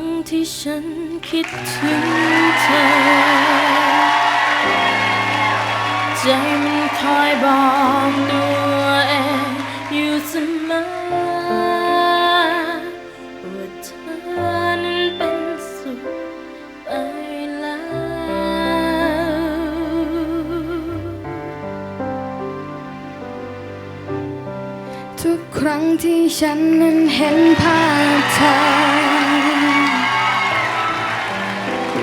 งที่ฉันคิดถึงเธอ ใจมันคอยบอกตัวเองอยู่เสมอว่าเธอนั้นเป็นสุขไปแล้ว ทุกครั้งที่ฉันนั้นเห็นภาพเธอ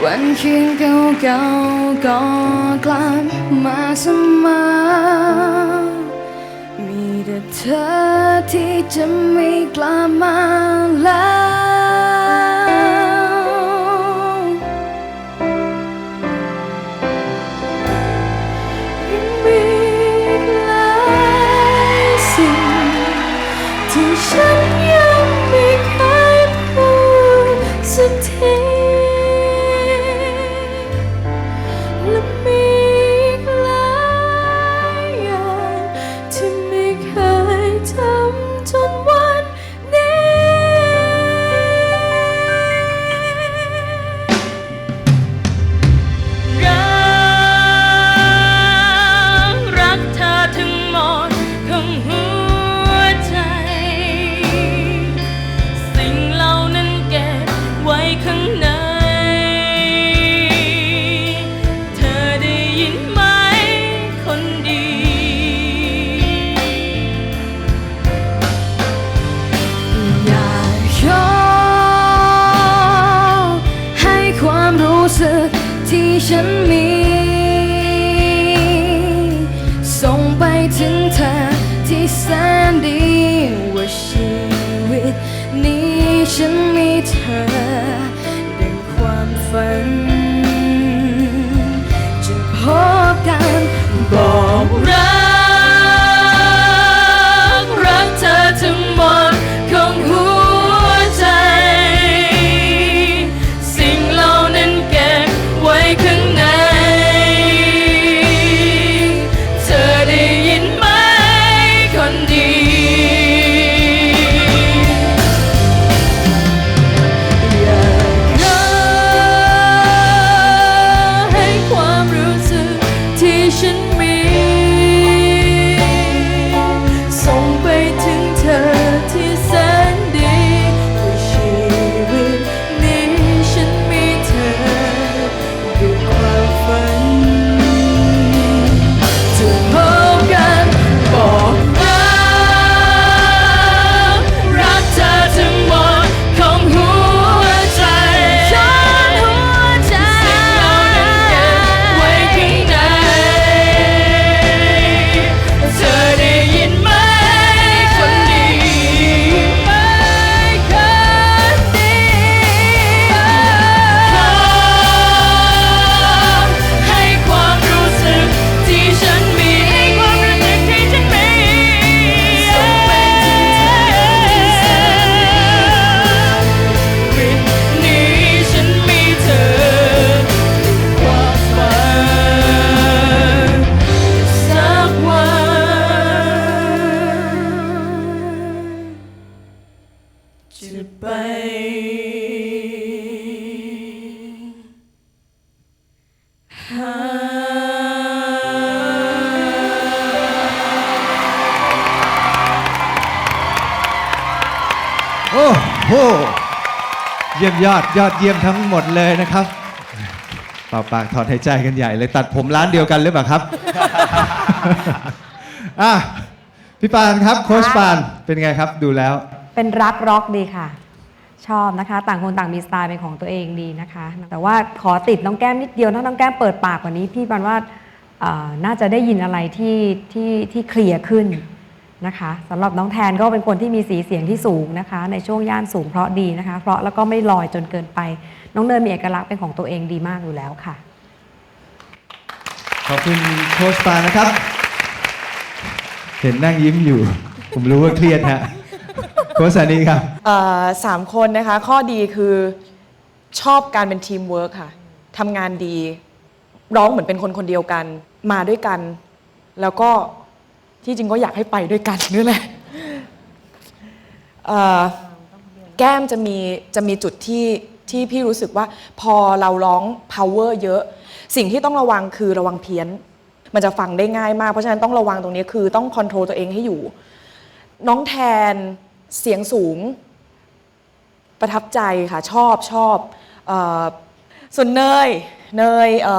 วันคืนเก่าๆก็กลับมาเสมอมีแต่เธอที่จะไม่กลับมาแล้วยังมีหลายสิ่งที่ฉัน ฉันมี ส่งไปถึงเธอที่แสนดีว่าชีวิตนี้ฉันมีเธอ โอ้โหเยี่ยมยอดยอดเยี่ยมทั้งหมดเลยนะครับเป่าปากถอนหายใจกันใหญ่เลยตัดผมร้านเดียวกันหรือเปล่าครับ อะพี่ปานครับโค้ชปานเป็นไงครับดูแล้ว เป็นรักร็อกดีค่ะ ชอบนะคะ ต่างคนต่างมีสไตล์เป็นของตัวเองดีนะคะ แต่ว่าขอติดน้องแก้มนิดเดียวถ้าน้องแก้มเปิดปากกว่านี้ พี่ปันว่าเอ่อน่าจะได้ยินอะไรที่ที่ที่เคลียร์ขึ้น นะคะสำหรับน้องแทนก็เป็นคนที่มีสีเสียงที่สูงนะคะ ในช่วงย่านสูงเพราะดีนะคะ เพราะแล้วก็ไม่ลอยจนเกินไป น้องเนยมีเอกลักษณ์เป็นของตัวเองดีมากอยู่แล้วค่ะ ขอบคุณโค้ชปานนะครับ เห็นนั่งยิ้มอยู่ ผมรู้ว่าเครียดฮะโค้ชสานีครับ เอ่อสามคนนะคะ ข้อดีคือชอบการเป็นทีมเวิร์คค่ะทำงานดี ร้องเหมือนเป็นคนคนเดียวกัน มาด้วยกัน แล้วก็ ที่จริงก็อยากให้ไปด้วยกันนี่แหละแก้มจะมีจะมีจุดที่ที่พี่รู้สึกว่าพอเราร้อง power เยอะ สิ่งที่ต้องระวังคือระวังเพี้ยน มันจะฟังได้ง่ายมาก เพราะฉะนั้นต้องระวังตรงนี้คือต้องคอนโทรลตัวเองให้อยู่ น้องแทนเสียงสูง ประทับใจค่ะ ชอบชอบออส่วนเนยเนยเ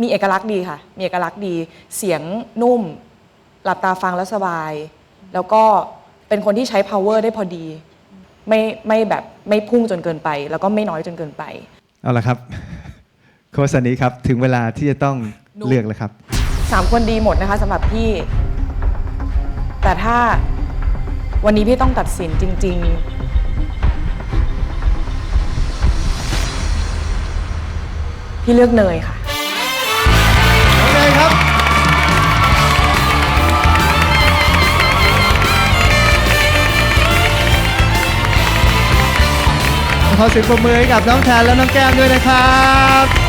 มีเอกลักษณ์ดีค่ะ มีเอกลักษณ์ดี เสียงนุ่ม หลับตาฟังแล้วสบาย แล้วก็เป็นคนที่ใช้ power ได้พอดี ไม่ไม่แบบไม่พุ่งจนเกินไป แล้วก็ไม่น้อยจนเกินไป เอาละครับ โค้ชสันนี้ครับ ถึงเวลาที่จะต้องหนูเลือกแล้วครับ สามคนดีหมดนะคะสำหรับพี่ แต่ถ้าวันนี้พี่ต้องตัดสินจริง ๆ พี่เลือกเนยค่ะ ขอเสียงปรบมือให้กับน้องแทนและน้องแก้มด้วยนะครับ